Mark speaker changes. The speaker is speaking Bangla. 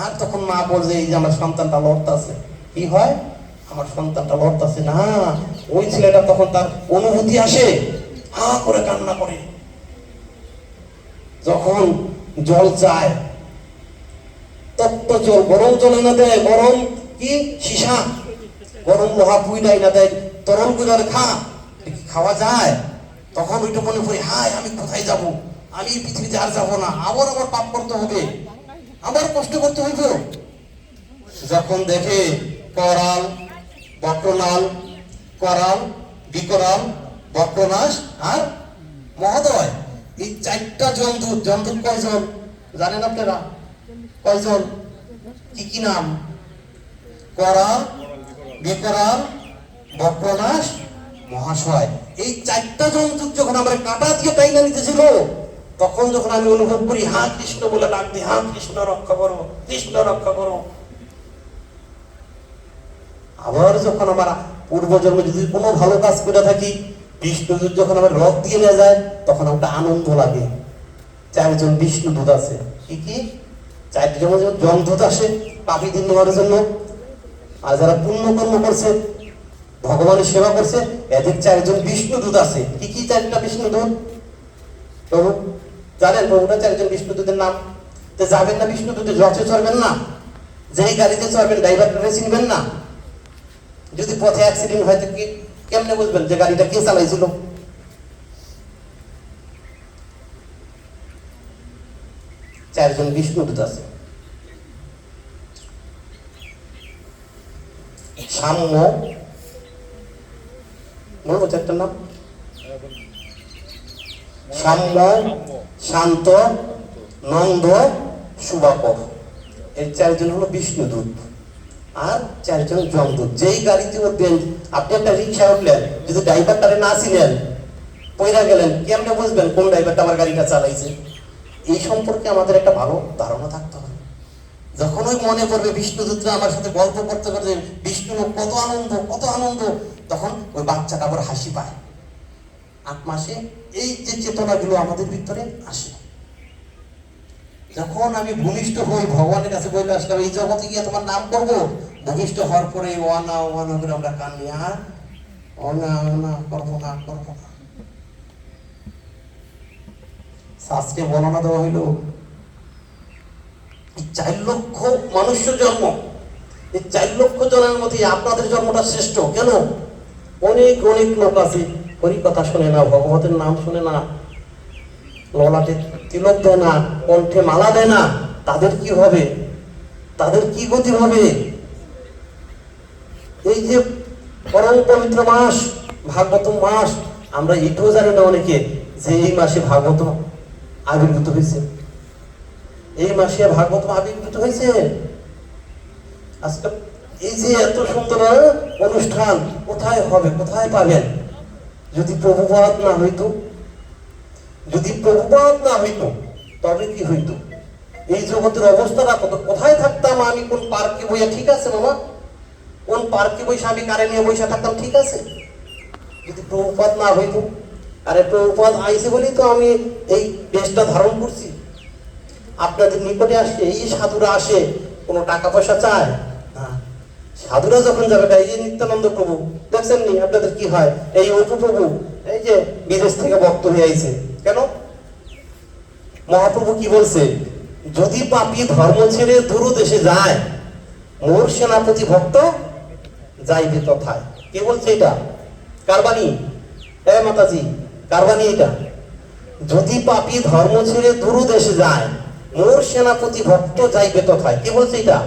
Speaker 1: আর তখন মা বলছে, এই যে আমার সন্তানটা লড়তাছে। কি হয়? আমার সন্তানটা লড়তাছে না। ওই ছেলেটা তখন তার অনুভূতি আসে, হা করে কান্না করে। যখন জল চায় তত্ত্ব জল গরম জল না দেয়, গরম কি? সীসা। গরম লোহা পুইলাই না দেয়, তরল গুজার খা খাওয়া যায়? তখন ওইটা মনে করি হায়, আমি কোথায় যাব? আমি পৃথিবীতে আর যাব না। আবার আমার পাপ করতে হবে। আবার কষ্ট করতে হইব। যখন দেখে করাল, বক্রনাল, করাল, বিকরাল, বক্রনাশ আর মহোদয়, এই চারটা জন্তু জন্তু কয়জন? জানেন আপনারা? কয়জন? কি কি নাম? করাল, বিকরাল, বক্রনাশ, মহাশয়। এই চারটা জন্তু যখন আমরা কাটা দিয়ে টাইনা নিতেছিল তখন যখন আমি অনুভব করি, হা, কৃষ্ণ বলে ডাক হা, কৃষ্ণ রক্ষা করো, কৃষ্ণ রক্ষা করো। আবার যখন আমার পূর্বজন্মে যদি কোনো ভালো কাজ করে থাকি, বিষ্ণু দূত যখন আমার রথ দিয়ে নিয়ে যায়, তখন একটা আনন্দ লাগে। চারজন বিষ্ণু দূত আছে। কি কি? চারজন জমদূত আসে পাপি দিন নেওয়ার জন্য। আর যারা পুণ্য কর্ম করছে, ভগবানের সেবা করছে, এদের চারজন বিষ্ণু দূত আছে। কি কি চারটা বিষ্ণু দূত? প্রভু, জানেন প্রভুটা চারজন বিষ্ণু দূতের নাম? তো যাবেন না বিষ্ণু দূতের রথে চড়বেন না? যেই গাড়িতে চড়বেন ড্রাইভারটা চিনবেন না? যদি পথে অ্যাক্সিডেন্ট হয়, তো কি কেমনে বুঝবেন যে গাড়িটা কে চালাইছিল? চারজন বিষ্ণুদূত আছে। সাম্য বলব চারটার নাম? সাম্য শান্ত, নন্দ সুবাকর এই চারজন হলো বিষ্ণুদূত আর চারজন জমদূত যেই গাড়িতে উঠবেন আপনি একটা রিক্সা উঠলেন, যদি ড্রাইভারটারে না ছিলেন পয়রা গেলেন, কেমনে বুঝবেন কোন ড্রাইভারটা আমার গাড়িটা চালাইছে? এই সম্পর্কে আমাদের একটা ভালো ধারণা থাকতে হবে। যখন ওই মনে পড়বে বিষ্ণুদূতরা আমার সাথে গল্প করতে করতে, বিষ্ণু কত আনন্দ কত আনন্দ! তখন ওই বাচ্চাটা আবার হাসি পায়। আট মাসে এই যে চেতনাগুলো আমাদের ভিতরে আসে। যখন আমি ভূমিষ্ঠ হই, ভগবানের কাছে বলে আসলাম, এই জগতে গিয়ে তোমার নাম করব? ভূমিষ্ঠ হওয়ার পরে, ওয়ানা ওয়ানা করে আমরা কান্দি আর অনা অনা করব না করব না। বর্ণনা দেওয়া হইল চার লক্ষ মানুষ্য জন্ম, এই চার লক্ষ জনের মধ্যে আপনাদের জন্মটা শ্রেষ্ঠ। কেন? অনেক অনেক লোক আছে হরি কথা শোনে না ভগবতের নাম শুনে না, ললাটে তিলক দেয় না, কণ্ঠে মালা দেয় না, তাদের কি হবে? তাদের কি গতি হবে? এই যে পরম পবিত্র মাস ভাগবত মাস, আমরা এটাও জানি না অনেকে যে এই মাসে ভাগবত আবির্ভূত হয়েছে। এই মাসে ভাগবত আবির্ভূত হয়েছে। আজকে এই যে এত সুন্দর অনুষ্ঠান কোথায় হবে, কোথায় পাবেন? যদি প্রভুপাত না হইতো, যদি প্রভুপাত না হইতো, তবে কি হইতো? এই জগতের অবস্থাটা কত কোথায় থাকতাম আমি? কোন পার্কে বইয়া ঠিক আছে মামা কোন পার্কে বসে আমি কারে নিয়ে বইসা থাকতাম ঠিক আছে? যদি প্রভুপাত না হইতো, আরে প্রভুপাত আইসে বলেই তো আমি এই বেশটা ধারণ করছি। আপনাদের নিকটে আসে, এই সাধুরা আসে, কোনো টাকা পয়সা চায় সাধুরা যখন যাবে, এই যে নিত্যানন্দ প্রভু, দেখছেন নি আপনাদের কি হয়? এই অপু প্রভু, এই যে বিদেশ থেকে ভক্ত হয়ে আইছে। কেন? মহাপ্রভু কি বলছে? যদি পাপি ধর্ম ছেড়ে দূর দেশে যায়, মোর সেনাপতি ভক্ত যাইবে তথায়। কে বলছে এটা? কারবানি? এ মাতাজি, কারবানি এটা। যদি পাপি ধর্ম ছেড়ে দূর দেশে যায়, মোর সেনাপতি ভক্ত যাইবে তথায়। কে বলছে এটা?